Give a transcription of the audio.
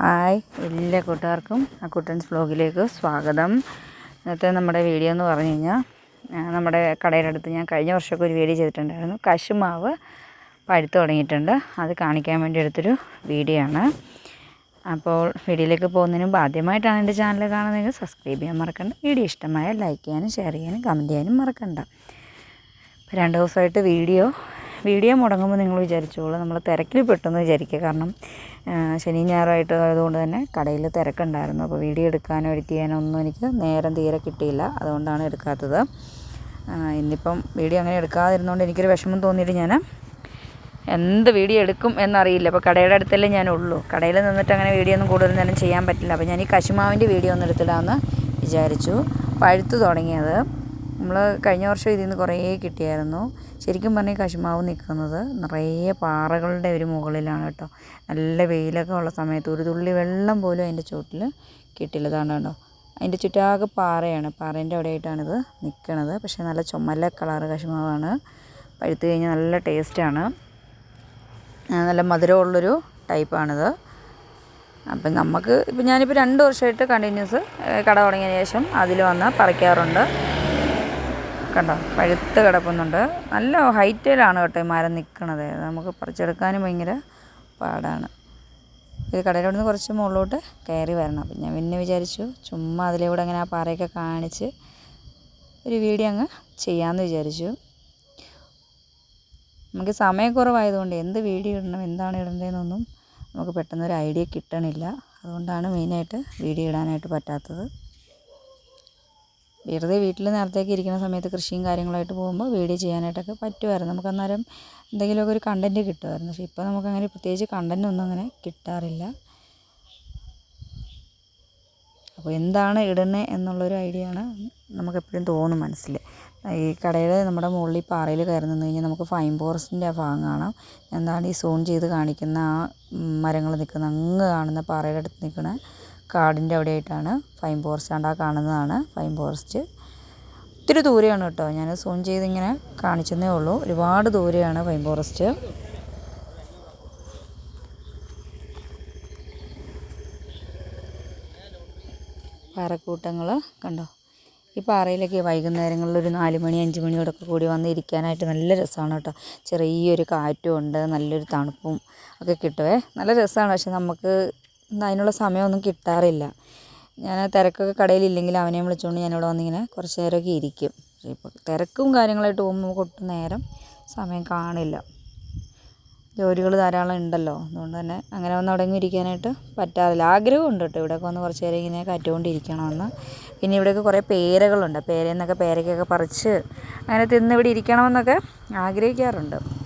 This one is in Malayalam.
ഹായ് എല്ലാ കൂട്ടുകാർക്കും ആ കുട്ടൻസ് ബ്ലോഗിലേക്ക് സ്വാഗതം. ഇന്നത്തെ നമ്മുടെ വീഡിയോ എന്ന് പറഞ്ഞു കഴിഞ്ഞാൽ നമ്മുടെ കടയുടെ അടുത്ത് ഞാൻ കഴിഞ്ഞ വർഷമൊക്കെ ഒരു വീഡിയോ ചെയ്തിട്ടുണ്ടായിരുന്നു. കശുമാവ് പഴുത്ത് തുടങ്ങിയിട്ടുണ്ട്. അത് കാണിക്കാൻ വേണ്ടി എടുത്തൊരു വീഡിയോ ആണ്. അപ്പോൾ വീഡിയോയിലേക്ക് പോകുന്നതിന് മുമ്പ് ആദ്യമായിട്ടാണ് എന്റെ ചാനൽ കാണുന്നതെങ്കിൽ സബ്സ്ക്രൈബ് ചെയ്യാൻ മറക്കണ്ട. വീഡിയോ ഇഷ്ടമായ ലൈക്ക് ചെയ്യാനും ഷെയർ ചെയ്യാനും കമന്റ് ചെയ്യാനും മറക്കണ്ട. രണ്ട് ദിവസമായിട്ട് വീഡിയോ വീഡിയോ മുടങ്ങുമ്പോൾ നിങ്ങൾ വിചാരിച്ചോളൂ നമ്മൾ തിരക്കിൽ പെട്ടെന്ന് വിചാരിക്കുക. കാരണം ശനി ഞായറായിട്ട് ആയതുകൊണ്ട് തന്നെ കടയിൽ തിരക്കുണ്ടായിരുന്നു. അപ്പോൾ വീഡിയോ എടുക്കാനോ എഡിറ്റ് ചെയ്യാനോ ഒന്നും എനിക്ക് നേരം തീരെ കിട്ടിയില്ല. അതുകൊണ്ടാണ് എടുക്കാത്തത്. ഇന്നിപ്പം വീഡിയോ അങ്ങനെ എടുക്കാതിരുന്നതുകൊണ്ട് എനിക്കൊരു വിഷമം തോന്നിയിട്ട് ഞാൻ എന്ത് വീഡിയോ എടുക്കും എന്നറിയില്ല. അപ്പോൾ കടയുടെ അടുത്തല്ലേ ഞാൻ ഉള്ളൂ കടയിൽ നിന്നിട്ട് അങ്ങനെ വീഡിയോ ഒന്നും കൂടുതൽ നേരം ചെയ്യാൻ പറ്റില്ല. അപ്പോൾ ഞാൻ ഈ കശുമാവിന്റെ വീഡിയോ ഒന്ന് എടുത്തിടാമെന്ന് വിചാരിച്ചു. പഴുത്ത് തുടങ്ങിയത്. നമ്മൾ കഴിഞ്ഞ വർഷം ഇതിൽ നിന്ന് കുറേ കിട്ടിയായിരുന്നു. ശരിക്കും പറഞ്ഞാൽ കശുമാവ് നിൽക്കുന്നത് നിറയെ പാറകളുടെ ഒരു മുകളിലാണ് കേട്ടോ. നല്ല വെയിലൊക്കെ ഉള്ള സമയത്ത് ഒരു തുള്ളി വെള്ളം പോലും അതിന്റെ ചുവട്ടിൽ കിട്ടില്ല ഇതാണ് കേട്ടോ. അതിന്റെ ചുറ്റാകെ പാറയാണ്. പാറേന്റെ അവിടെയായിട്ടാണിത് നിൽക്കണത് പക്ഷേ നല്ല ചുമല കളറ് കശുമാവാണ്. പഴുത്ത് കഴിഞ്ഞാൽ നല്ല ടേസ്റ്റാണ്. നല്ല മധുരമുള്ളൊരു ടൈപ്പാണിത്. അപ്പം നമുക്ക് ഇപ്പം ഞാനിപ്പോൾ രണ്ട് വർഷമായിട്ട് കണ്ടിന്യൂസ് കട തുടങ്ങിയതിന് ശേഷം അതിൽ വന്ന് പറിക്കാറുണ്ട്. കണ്ടോ? പഴുത്ത് കിടക്കുന്നുണ്ട് നല്ല ഹൈറ്റിലാണ് കേട്ടോ ഈ മരം നിൽക്കണത് നമുക്ക് പറിച്ചെടുക്കാനും ഭയങ്കര പാടാണ്. ഇത് കടയിലോട് നിന്ന് കുറച്ച് മുകളിലോട്ട് കയറി വരണം. അപ്പം ഞാൻ പിന്നെ വിചാരിച്ചു ചുമ്മാ അതിലൂടെ അങ്ങനെ ആ പാറയൊക്കെ കാണിച്ച് ഒരു വീഡിയോ അങ്ങ് ചെയ്യാമെന്ന് വിചാരിച്ചു. നമുക്ക് സമയക്കുറവായതുകൊണ്ട് എന്ത് വീഡിയോ ഇടണം എന്താണ് ഇടേണ്ടതെന്നൊന്നും നമുക്ക് പെട്ടെന്നൊരു ഐഡിയ കിട്ടണില്ല. അതുകൊണ്ടാണ് മെയിനായിട്ട് വീഡിയോ ഇടാനായിട്ട് പറ്റാത്തത്. വെറുതെ വീട്ടിൽ നേരത്തേക്ക് ഇരിക്കുന്ന സമയത്ത് കൃഷിയും കാര്യങ്ങളായിട്ട് പോകുമ്പോൾ വീഡിയോ ചെയ്യാനായിട്ടൊക്കെ പറ്റുമായിരുന്നു. നമുക്ക് അന്നേരം എന്തെങ്കിലുമൊക്കെ ഒരു കണ്ടന്റ് കിട്ടുമായിരുന്നു. പക്ഷേ ഇപ്പോൾ നമുക്കങ്ങനെ പ്രത്യേകിച്ച് കണ്ടന്റ് ഒന്നും അങ്ങനെ കിട്ടാറില്ല. അപ്പോൾ എന്താണ് ഇടുന്നത് എന്നുള്ളൊരു ഐഡിയ ആണ് നമുക്ക് എപ്പോഴും തോന്നും മനസ്സിൽ. ഈ കടയിൽ നമ്മുടെ മുകളിൽ പാറയിൽ കയറി നിന്ന് കഴിഞ്ഞാൽ നമുക്ക് ഫൈൻ ഫോറസ്റ്റിന്റെ ആ ഭാഗം കാണാം. എന്താണ് ഈ സൂൺ ചെയ്ത് കാണിക്കുന്ന ആ മരങ്ങൾ നിൽക്കുന്ന അങ്ങ് കാണുന്ന പാറയുടെ അടുത്ത് നിൽക്കുന്ന കാടിന്റെ അവിടെയായിട്ടാണ് ഫൈൻ ഫോറസ്റ്റ് ആണ്ട് ആ കാണുന്നതാണ്. Fine forest. ഒത്തിരി ദൂരെയാണ് കേട്ടോ. ഞാൻ സൂം ചെയ്തിങ്ങനെ കാണിച്ചെന്നേ ഉള്ളൂ. ഒരുപാട് ദൂരെയാണ് ഫൈൻ ഫോറസ്റ്റ്. പാറക്കൂട്ടങ്ങൾ കണ്ടോ? ഈ പാറയിലൊക്കെ വൈകുന്നേരങ്ങളിൽ ഒരു നാല് മണി അഞ്ച് മണിയോടൊക്കെ കൂടി വന്ന് ഇരിക്കാനായിട്ട് നല്ല രസമാണ് കേട്ടോ. ചെറിയൊരു കാറ്റും ഉണ്ട് നല്ലൊരു തണുപ്പും ഒക്കെ കിട്ടുമേ നല്ല രസമാണ്. പക്ഷെ നമുക്ക് അതിനുള്ള സമയമൊന്നും കിട്ടാറില്ല. ഞാൻ തിരക്കൊക്കെ കടയിലില്ലെങ്കിൽ അവനെ വിളിച്ചുകൊണ്ട് ഞാനിവിടെ വന്നിങ്ങനെ കുറച്ച് നേരമൊക്കെ ഇരിക്കും. ഇപ്പോൾ തിരക്കും കാര്യങ്ങളായിട്ട് പോകുമ്പോൾ നമുക്ക് ഒട്ടും നേരം സമയം കാണില്ല. ജോലികൾ ധാരാളം ഉണ്ടല്ലോ. അതുകൊണ്ട് തന്നെ അങ്ങനെ വന്ന് അവിടെ ഇരിക്കാനായിട്ട് പറ്റാറില്ല. ആഗ്രഹമുണ്ട് കേട്ടോ. ഇവിടെയൊക്കെ വന്ന് കുറച്ച് നേരം ഇങ്ങനെ കാറ്റുകൊണ്ടിരിക്കണമെന്ന് പിന്നെ ഇവിടെയൊക്കെ കുറേ പേരകളുണ്ട്. പേരയിൽ നിന്നൊക്കെ പേരയ്ക്കൊക്കെ പറിച്ച് അങ്ങനെ തിന്ന് ഇവിടെ ഇരിക്കണമെന്നൊക്കെ ആഗ്രഹിക്കാറുണ്ട്.